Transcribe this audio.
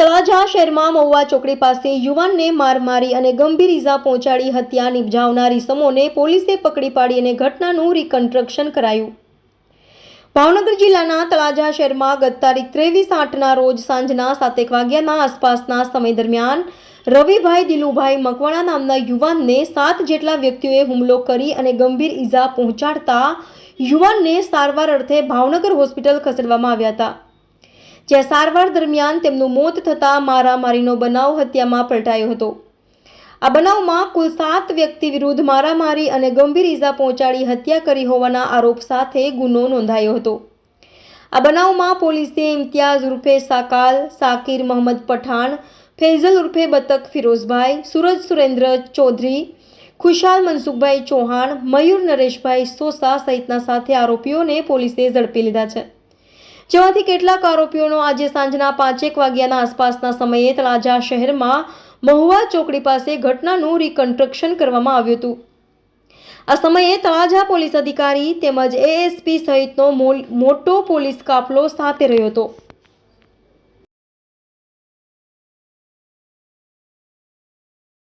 તળાજા શહેરમાં મહુવા ચોકડી પાસે યુવાનને માર મારી અને ગંભીર ઇજા પહોંચાડી હત્યા નિપજાવનાર ઇસમોને પોલીસે પકડી પાડી અને ઘટનાનું રિકન્સ્ટ્રક્શન કરાયું. ભાવનગર જિલ્લાના તળાજા શહેરમાં ગત તારીખ ત્રેવીસ આઠના રોજ સાંજના સાતેક વાગ્યાના આસપાસના સમય દરમિયાન રવિભાઈ દિલુભાઈ મકવાણા નામના યુવાનને સાત જેટલા વ્યક્તિઓએ હુમલો કરી અને ગંભીર ઇજા પહોંચાડતા યુવાનને સારવાર અર્થે ભાવનગર હોસ્પિટલ ખસેડવામાં આવ્યા હતા. જ્યાં સારવાર દરમિયાન તેમનું મોત થતાં મારામારીનો બનાવ હત્યામાં પલટાયો હતો. આ બનાવમાં કુલ સાત વ્યક્તિ વિરુદ્ધ મારામારી અને ગંભીર ઈજા પહોંચાડી હત્યા કરી હોવાના આરોપ સાથે ગુનો નોંધાયો હતો. આ બનાવમાં પોલીસે ઇમ્તિયાઝ ઉર્ફે સાકાલ, સાકિર મોહમ્મદ પઠાણ, ફૈઝલ ઉર્ફે બતક ફિરોઝભાઈ, સુરજ સુરેન્દ્ર ચૌધરી, ખુશાલ મનસુખભાઈ ચૌહાણ, મયુર નરેશભાઈ સોસા સહિતના સાથે આરોપીઓને પોલીસે ઝડપી લીધા છે. જેમાંથી કેટલાક આરોપીઓનો આજે સાંજના પાંચેક વાગ્યાના આસપાસના સમયે તળાજા શહેરમાં મહુવા ચોકડી પાસે ઘટનાનું રિકન્સ્ટ્રક્શન કરવામાં આવ્યું હતું. આ સમયે તળાજા પોલીસ અધિકારી તેમજ એએસપી સહિતનો મોટો પોલીસ કાફલો સાથે રહ્યો હતો.